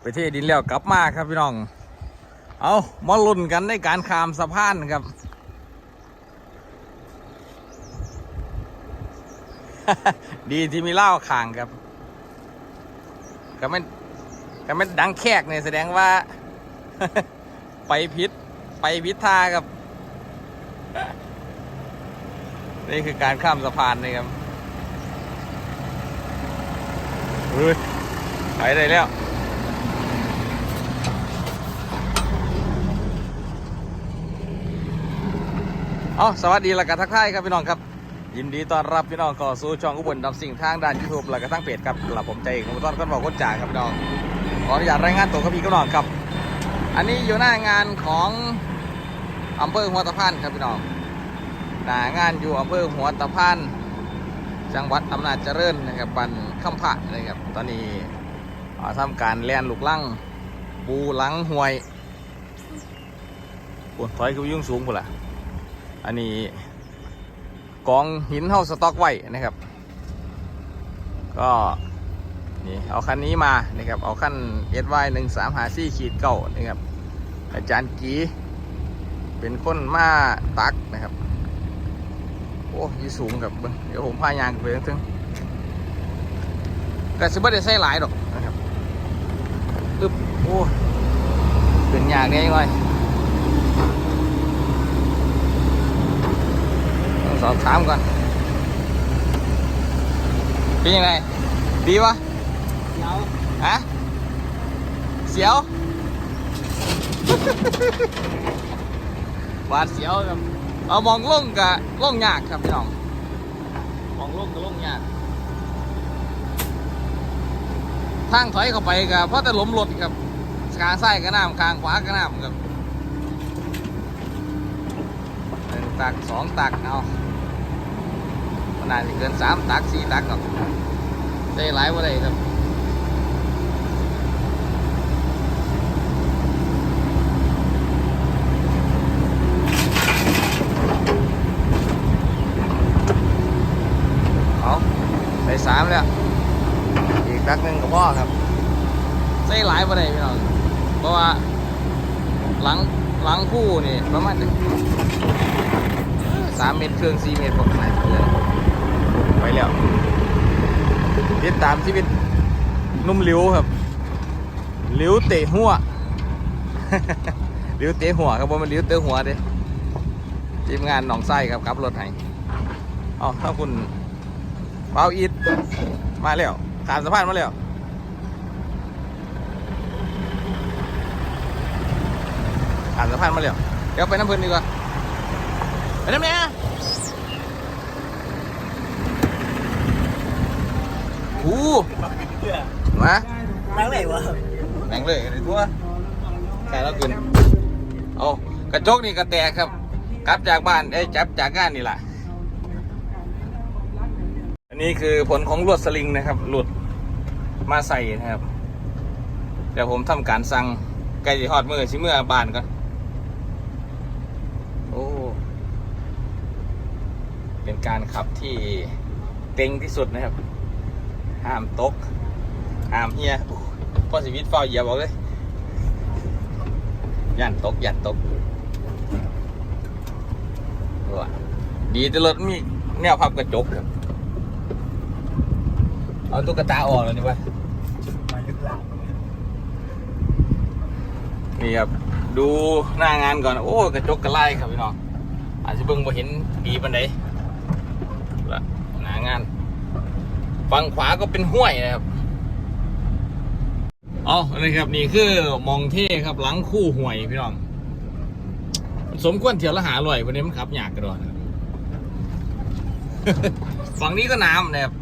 ไปเทดินแล้วกลับมาครับพี่น้อง เอามาลุ้นกันในการข้ามสะพานครับ ดีที่มีเหล้าข่างครับก็ไม่ก็ไม่ดังแขกเนี่ยแสดงว่า ไปพิษไปพิษทาครับ นี่คือการข้ามสะพานนี่ครับเฮ้ยไปได้แล้ว เอาสวัสดีและกันทักทายครับพี่น้องครับ ยินดีต้อนรับพี่น้องเข้าสู่ช่องอุบลดำสิ่งทางด้านยูทูบและก็ทั้งเพจครับหลับผมใจเอกนพต้อนก้นบอกก้นจ่าครับพี่น้องขออนุญาตรายงานตัวกับพี่กน้องครับ อันนี้อยู่หน้างานของอำเภอหัวตะพานครับพี่น้องหน้างานอยู่อำเภอหัวตะพานจังหวัดอำนาจเจริญนะครับปันคำพะนะครับตอนนี้อ่าทำการแล่นลูกลังปูหลังห่วยโอ้ถอยขึ้นไปยุ่งสูงพุ่นละ อันนี้กองหินเท่าสต็อกไว้นะครับ ก็นี่เอาคันนี้มานะครับ เอาคัน s y หนึ่งสามหาซี่ขีดเก้านะครับ อาจารย์กีเป็นคนมาตักนะครับ โอ้ยสูงกับเบิ่งเดี๋ยวผมพายางขึ้นไปถึงๆก็สิบ่ได้ใส่หลายดอกนะครับอึ๊บโอ้เป็นอย่างนี้ยังไงต้อง สอบถามก่อน เป็นยังไง ดีวะเดี๋ยวฮะเสียว หวาดเสียวครับ เอามองลงกับลงยากครับพี่น้อง มองลงกับลงยาก ทางถอยเข้าไปกับเพราะแต่หล้มรถครับกลางซ้ายก็น้ำกลางขวาก็น้ำครับหนึ่งตักสองตักเอาข นาดจะเกินสามตักสี่ตักหรอกได้หลายว่าได้ครับเอาได้สามแล้วอีกตักหนึ่งกับพ่อครับใส่หลายประเดี๋ยวพี่น้องเพราะว่าหลังหลังคู่นี่ประมาณสามเมตรเครื่องสี่เมตรพวกไหนไปเลย แล้วติดตามชีวิตนุ่มหลิวครับหลิวเตะหัวหลิวเตะหัวครับว่ามันหลิวเตะหัวเด้ทีมงานหนองไส้ครับขับรถให้อ๋อถ้าคุณเปาอีดมาแล้วขามสะพานมาแล้วขามสะพานมาแล้วเดี๋ยวไปน้ำพลินดีกว่าไปน้ำเนี้ย หูมานั่งไหนวะแบ่งเลยกันเลยทั่วแค่แล้วกินเอากระจกนี่กระแตกครับกลับจากบ้านได้ยจับจากงานนี่แหละอันนี้คือผลของลวดสลิงนะครับ หลุดมาใส่นะครับ เดี๋ยวผมทำการสั่งไก่ทอดมือชิเมื่อบานก่อนโอ้เป็นการขับที่เต็งที่สุดนะครับ ห้ามตกห้ามเฮียพ่อชีวิตเฝ้าเหยียบเอาเลยยันตกยันตกว้าดีแต่รถมีแนวพับกระจกครับเอาตุ๊กตาออกแล้วนี่วะมานี่ครับดูหน้างานก่อน โอ้ กระจกกระไล่ครับพี่น้องอาจจะเบิ่งบ่เห็นดีปันใดละหน้างาน ฝั่งขวาก็เป็นห้วยนะครับอ๋อนี่ครับนี่คือมองเท่ครับหลังคู่ห่วยพี่น้องสมควรเที่ยวละหาลอยวันนี้มันขับยากกระโดดนะฝั่งนี้ก็น้ำนะครับ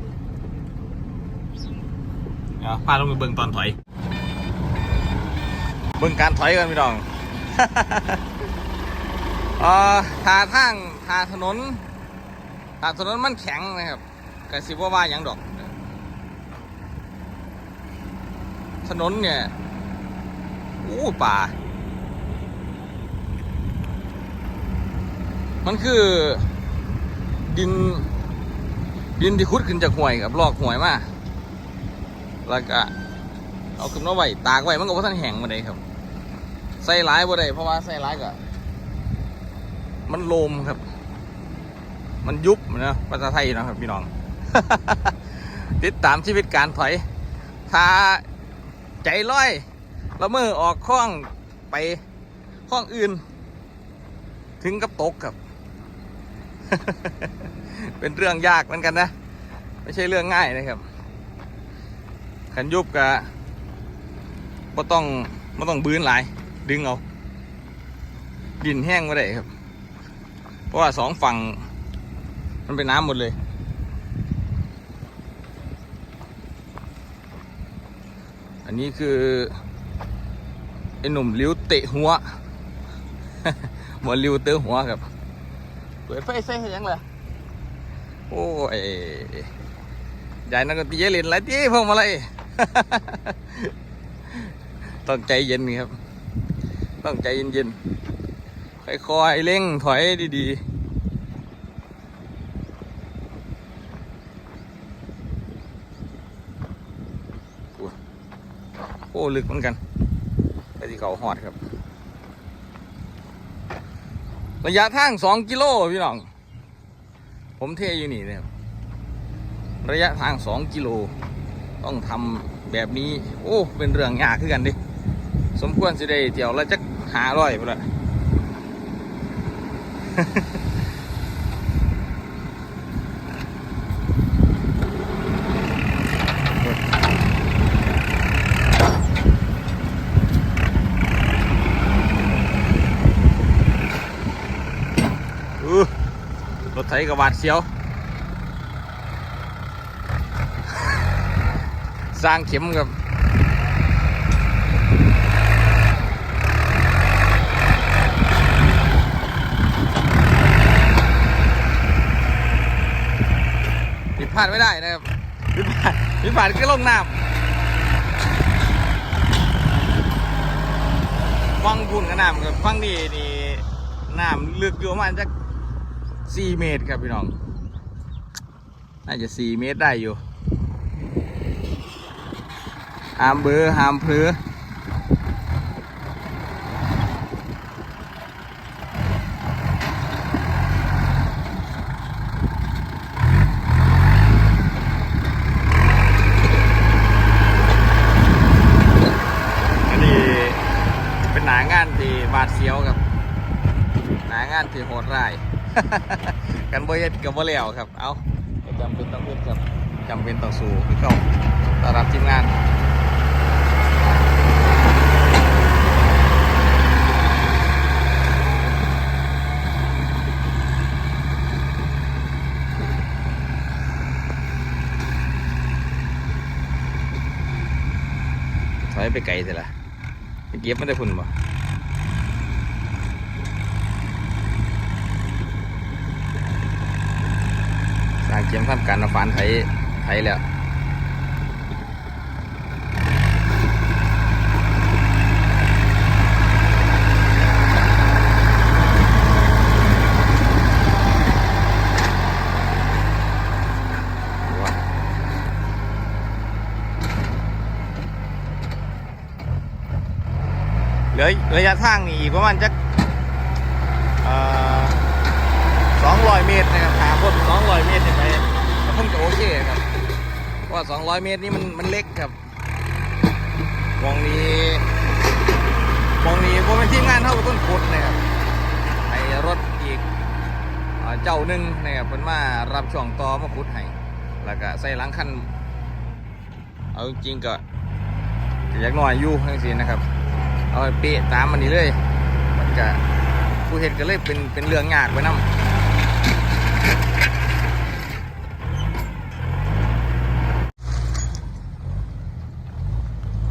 พาลงไปเบิ่งตอนถอย เบิ่งการถอยกันพี่น้องอ่อทาทางทาถนนทาถนนมันแข็งนะครับกระสิบว่าว่าหยังดอก ถนนเนี่ยอู้ป่า มันคือดิน ดินที่คุดขึ้นจากห่วยกับลอกห่วยมาแล้วก็เอาขึ้นมาไว้ตากไว้มันก็บ่ทันแห้งมาได้ครับ ใส่หลายบ่ได้เพราะว่าใส่หลายก็มันโลมครับ มันยุบนะภาษาไทยนะครับพี่น้อง ติดตามชีวิตการถอย ถ้า ใจร้อยละเมอออกข้องไปข้องอื่น ถึงกับตกครับ เป็นเรื่องยากเหมือนกันนะ ไม่ใช่เรื่องง่ายนะครับ ขันยุบกะก็ต้องไม่ต้องบืนหลาย ดึงเอา ดินแห้งไม่ได้ครับ เพราะว่าสองฝั่ง มันเป็นน้ำหมดเลย นนี้คือไอ้หนุ่มลิ้วเตะหัวหมอลิ้วเตะหัวครับเปิดไฟใส่ยังเลยโอ้ยใหญ่นักดนตรีเล่นอะไรที่พวกมาเลยต้องใจเย็นครับ ต้องใจเย็นๆค่อยๆเร่งถอยดีๆโอ้ยโอ้ลึกเหมือนกันไปที่เขาหอดครับ ระยะทางสองกิโลพี่น้อง ผมเทอยู่นี่เนะครับระยะทางสองกิโล ต้องทำแบบนี้ โอ้ เป็นเรื่องยากขึ้นกันดิ สมควรสิได้เที่ยวแล้วจะหาร้อยพุ่นละ อือรถ ไถกับบาดเสียว สร้างเข็มกับผิดพลาดไม่ได้นะครับผิดพลาดผิดพลาดก็ลงน้ำฟังพุ่นกับน้ำกับฟังนี่นี่น้ำลึกอยู่ประมาณจะ สี่เมตรครับพี่น้อง น่าจะสี่เมตรได้อยู่หามเบอร์หามเพลออันนี้เป็นหนางานที่บาดเสียวครับ หนางานที่โหดร้าย กันบ่เฮ็ดกับบ่แล้วครับ เอาจำเป็นต้องเฮ็ดครับจำเป็นต้องสู้คือเขาต้อนรับทีมงานถอยไปไกลเสียละไปเก็บมันได้พุ่นบ่าเกียมทำการเอฟันไถไถแล้วเหลือระยะทางนี่อีกประมาณจะ เมตรนะครับขาองร้อยเมตรเนี่ยไปพ่นก็โอเคครับเพราร้อยเมตรนี่มันมันเล็กครับมองนี้มองนี้ผมเป็นทีมงานเท่ากับต้นพุทธนะครับไอรถอีกเจ้าหนึ่งนะครับเป็นมารับช่วงต่อมาขุดให้แล้วก็ใส่ล้างขั้นเอาจริงก็อยากหน่อยอยู่ทั้งสินะครับ เอาเปะตามมันนี่เลย มันก็ผู้เห็นก็เลยเป็นเป็นเรื่องยากไปนั่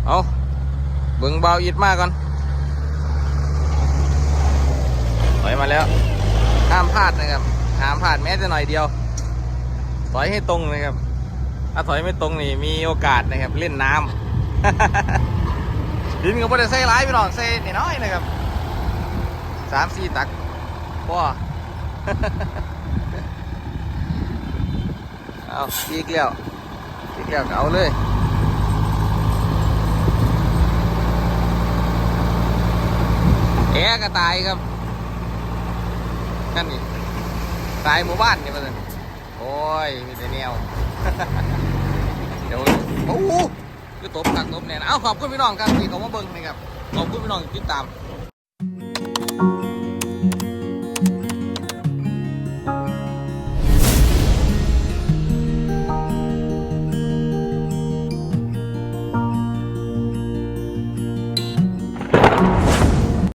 เอาเบิ่งเบาอิดมาก่อนถอยมาแล้วห้ามพลาดนะครับห้ามพลาดแม้แต่หน่อยเดียว ถอยให้ตรงนะครับ ถ้าถอยไม่ตรงนี่มีโอกาสนะครับเล่นน้ำดินก็ไม่ได้ใส่ร้ายพี่น้องใส่น้อยนะครับสามสี่ตักพ่อเอาอีกแล้วอีกแล้วก็เอาเลย แก็ตายครับ นั่นนี่ตายหมู่บ้านนี่มาเลยโอ้ย มีแต่แนว เดี๋ยวโอ้โหคือตบกักตบเนี่ยนเอาขอบคุณพี่น้องครับที่เขามาเบิ้งนะครับ ขอบคุณพี่น้องที่ติดตาม